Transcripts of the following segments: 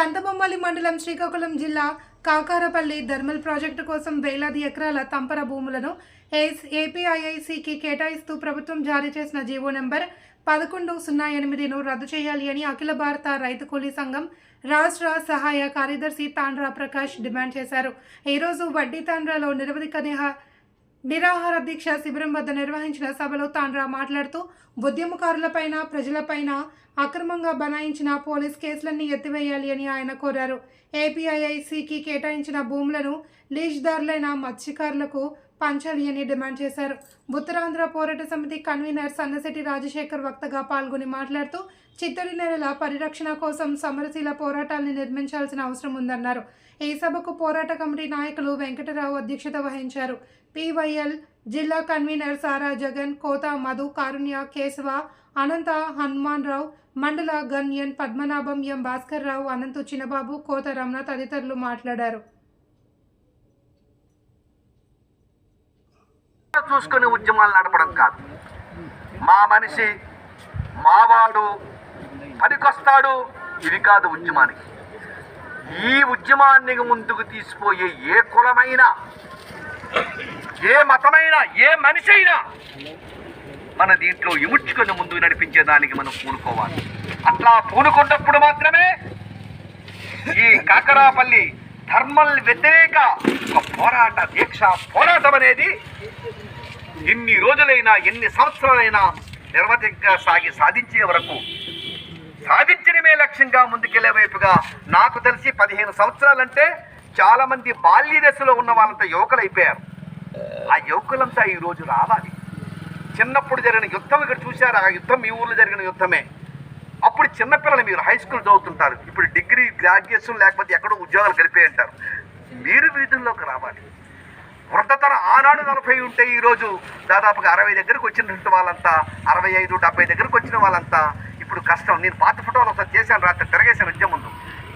కందబొమ్మలి మండలం శ్రీకాకుళం జిల్లా కాకారపల్లి thermal project కోసం వేలాది ఎకరాల తంపర భూములను ఏస్ ఏపీఐఐసికి కేటాయిస్తూ ప్రభుత్వం జారీ చేసిన జీవో నెంబర్ పదకొండు సున్నా ఎనిమిదిను రద్దు చేయాలి అని అఖిల భారత రైతు కూలీ సంఘం రాష్ట్ర సహాయ కార్యదర్శి తాండ్రా ప్రకాష్ డిమాండ్ చేశారు. ఈరోజు వడ్డీ తాండ్రాలో నిరవధిక నిహా నిరాహార దీక్ష శిబిరం వద్ద నిర్వహించిన సభలో తాండ్రా మాట్లాడుతూ ఉద్యమకారులపైన ప్రజలపైన అక్రమంగా బనాయించిన పోలీస్ కేసులన్నీ ఎత్తివేయాలి అని ఆయన కోరారు. ఏపీఐఐసికి కేటాయించిన భూములను లీజ్దారులైన మత్స్యకారులకు పంచాలి అని డిమాండ్ చేశారు. ఉత్తరాంధ్ర పోరాట సమితి కన్వీనర్ సన్నశెట్టి రాజశేఖర్ వక్తగా పాల్గొని మాట్లాడుతూ చిత్తడి నేలల పరిరక్షణ కోసం సమరశీల పోరాటాల్ని నిర్మించాల్సిన అవసరం ఉందన్నారు. ఈ సభకు పోరాట కమిటీ నాయకులు వెంకటరావు అధ్యక్షత వహించారు. పివైఎల్ జిల్లా కన్వీనర్ సారా జగన్ కోత మధు కారుణ్య కేశవ అనంత హనుమాన్ రావు మండల గన్యన్ పద్మనాభం ఎం భాస్కర్ రావు అనంతు చిన్నబాబు కోత రమణ తదితరులు మాట్లాడారు. చూసుకుని ఉద్యమాలు నడపడం కాదు. మా మనిషి మావాడు పనికొస్తాడు ఇది కాదు ఉద్యమానికి. ఈ ఉద్యమాన్ని ముందుకు తీసిపోయే ఏ కులమైనా ఏ మతమైనా ఏ మనిషి అయినా మన దీంట్లో ఇముడ్చుకొని ముందుకు నడిపించే దానికి మనం పూనుకోవాలి. అట్లా పూనుకున్నప్పుడు మాత్రమే ఈ కాకరాపల్లి ధర్మల్ వ్యతిరేక ఒక పోరాట దీక్ష పోరాటం అనేది ఎన్ని రోజులైనా ఎన్ని సంవత్సరాలైనా నిర్వధిగా సాగి సాధించే వరకు సాధించడమే లక్ష్యంగా ముందుకెళ్ళే వైపుగా నాకు తెలిసి పదిహేను సంవత్సరాలంటే చాలా మంది బాల్య దశలో ఉన్న వాళ్ళంతా యువకులు అయిపోయారు ఆ యువకులంతా ఈ రోజు రావాలి. చిన్నప్పుడు జరిగిన యుద్ధం ఇక్కడ చూశారు. ఆ యుద్ధం మీ ఊర్లో జరిగిన యుద్ధమే. అప్పుడు చిన్నపిల్లలు మీరు హై స్కూల్ చదువుతుంటారు. ఇప్పుడు డిగ్రీ గ్రాడ్యుయేషన్ లేకపోతే ఎక్కడో ఉద్యోగాలు కలిపే అంటారు మీరు వీధుల్లోకి రావాలి. వృద్ధతర ఆనాడు నలభై ఉంటే ఈరోజు దాదాపుగా అరవై దగ్గరకు వచ్చినటువంటి వాళ్ళంతా అరవై ఐదు డెబ్బై దగ్గరకు వచ్చిన వాళ్ళంతా. ఇప్పుడు కష్టం. నేను పాత ఫోటోలు ఒకసారి చేశాను రాత్రి తిరగేశాను ఉద్యమం ముందు.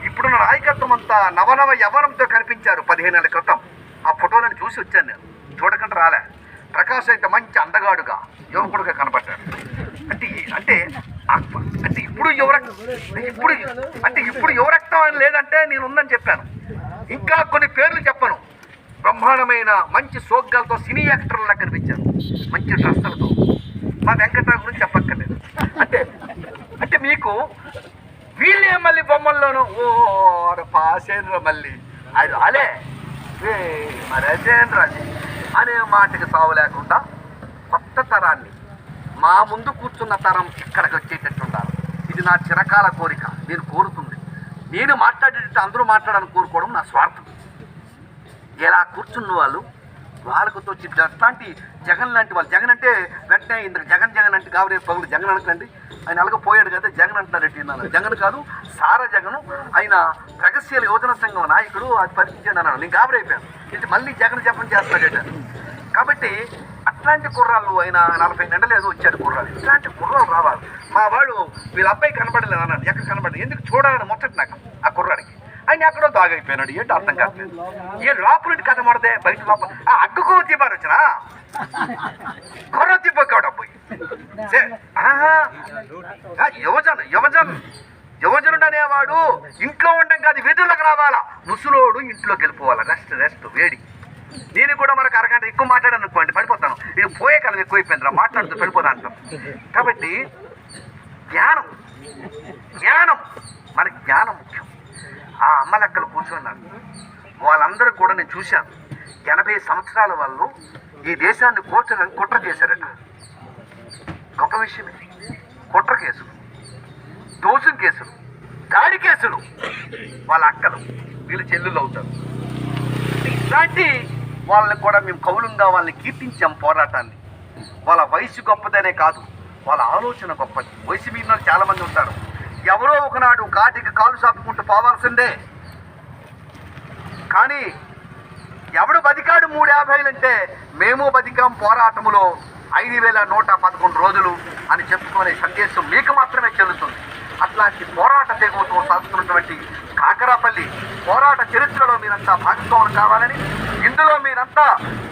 ఇప్పుడున్న నాయకత్వం అంతా నవనవ యవనంతో కనిపించారు పదిహేను నెలల క్రితం. ఆ ఫోటోలను చూసి వచ్చాను నేను. చూడకుండా రాలే. ప్రకాష్ అయితే మంచి అందగాడుగా యువకుడుగా కనబడ్డాడు అంటే అంటే అంటే ఇప్పుడు యువరక్తం ఇప్పుడు అంటే ఇప్పుడు యువరక్తం అని లేదంటే నేను ఉందని చెప్పాను. ఇంకా కొన్ని పేర్లు చెప్పను. బ్రహ్మాండమైన మంచి సోగ్గాలతో సినీ యాక్టర్లా కనిపించారు మంచి డ్రెస్సులతో. మా వెంకటరావు గురించి చెప్పక్కర్లేదు. అంటే అంటే మీకు వీళ్ళే మళ్ళీ బొమ్మల్లోనూ ఓ పాసేంద్ర మళ్ళీ అది అలే. ఏ అది అనే మాటకి సావు లేకుండా కొత్త తరాన్ని మా ముందు కూర్చున్న తరం ఇక్కడికి వచ్చేటట్టు ఉండాలి. ఇది నా చిరకాల కోరిక. నేను కోరుతుంది. నేను మాట్లాడేటట్టు అందరూ మాట్లాడాలని కోరుకోవడం నా స్వార్థం. ఇలా కూర్చున్న వాళ్ళు వాళ్ళకు వచ్చి అట్లాంటి జగన్ లాంటి వాళ్ళు. జగన్ అంటే వెంటనే ఇంత జగన్ జగన్ అంటే కాబట్టి పగులు. జగన్ అనకండి. ఆయన అలగపోయాడు కదా జగన్ అంటున్నారంటే అన్నాను. జగన్ కాదు సారా జగన్. ఆయన ప్రగతిశీల యువజన సంఘం నాయకుడు అది పరిచించాడు అన్నాను. నేను గాబరైపోయాను ఇది మళ్ళీ జగన్ జపం చేస్తాడట కాబట్టి అట్లాంటి కుర్రాళ్ళు ఆయన నలభై నెలలు ఏదో వచ్చాడు కుర్రాళ్ళు ఇట్లాంటి కుర్రాళ్ళు రావాలి. మా వాడు వీళ్ళ అబ్బాయి కనబడలేదు అన్నాడు. ఎక్కడ కనబడలేదు? ఎందుకు చూడాలని ముచ్చట నాకు. ఆ కుర్రాడికి. ఆయన ఎక్కడో దాగైపోయినాడు ఏంటి అర్థం కాదు ఏ లోపల కథ మడదే బయట లోపల ఆ అగ్గుకు దీపారు వచ్చినా కొర్ర దీపక్కడ పోయి. సే- యువజన యువజన్. యువజనుడు అనేవాడు ఇంట్లో ఉండడం కాదు వీధుల్లోకి రావాలా? ముసలోడు ఇంట్లోకి వెళ్ళిపోవాలి? రెస్ట్ రెస్ట్ వేడి. నేను కూడా మనకు అరగంట ఎక్కువ మాట్లాడాను అనుకోండి పడిపోతాను. ఇది పోయే కాలం ఎక్కువైపోయింది రా మాట్లాడుతూ పడిపోతా కాబట్టి జ్ఞానం జ్ఞానం మన జ్ఞానం ఆ ఆ అమ్మలక్కలు కూర్చున్నారు. వాళ్ళందరూ కూడా నేను చూశాను. ఎనభై సంవత్సరాల వాళ్ళు ఈ దేశాన్ని కూర్చొని కుట్ర చేశారట. గొప్ప విషయం ఇది కుట్ర కేసులు దోషం కేసులు దాడి కేసులు. వాళ్ళ అక్కలు వీళ్ళు చెల్లెలు అవుతారు. ఇలాంటి వాళ్ళని కూడా మేము కౌలంగా వాళ్ళని కీర్తించాం పోరాటాన్ని. వాళ్ళ వయసు గొప్పదనే కాదు వాళ్ళ ఆలోచన గొప్పది. వయసు మీద వాళ్ళు ఉంటారు. ఎవరో ఒకనాడు కాటికి కాలు చాపుకుంటూ పోవాల్సిందే. కానీ ఎవడు బతికాడు మూడు యాభైలంటే మేము బతికాం పోరాటములో ఐదు వేల నూట పదకొండు రోజులు అని చెప్పుకునే సందేశం మీకు మాత్రమే చెల్లుతుంది. అట్లాంటి పోరాట తెగువతో సాగుతున్నటువంటి కాకరాపల్లి పోరాట చరిత్రలో మీరంతా భాగస్వాములు కావాలని ఇందులో మీరంతా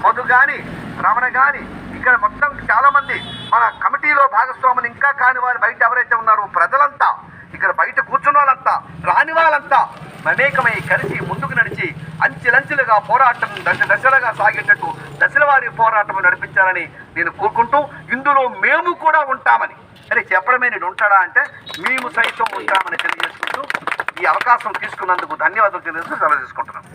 మధు కానీ రమణ కానీ ఇక్కడ మొత్తం చాలామంది మన కమిటీలో భాగస్వాములు ఇంకా కాని వారు బయట ఎవరైతే ఉన్నారో ప్రజలంతా ఇక్కడ బయట కూర్చున్న వాళ్ళంతా రాని వాళ్ళంతా మమేకమై కలిసి ముందుకు నడిచి అంచెలంచెలుగా పోరాటం దశ దశలుగా సాగేటట్టు దశల వారి పోరాటం నడిపించాలని నేను కోరుకుంటూ ఇందులో మేము కూడా ఉంటామని. అరే చెప్పడమే నేను ఉంటాడా అంటే మేము సైతం ఉంటామని తెలియజేసుకుంటూ ఈ అవకాశం తీసుకున్నందుకు ధన్యవాదాలు తెలియజేస్తూ సెలవు తీసుకుంటున్నాను.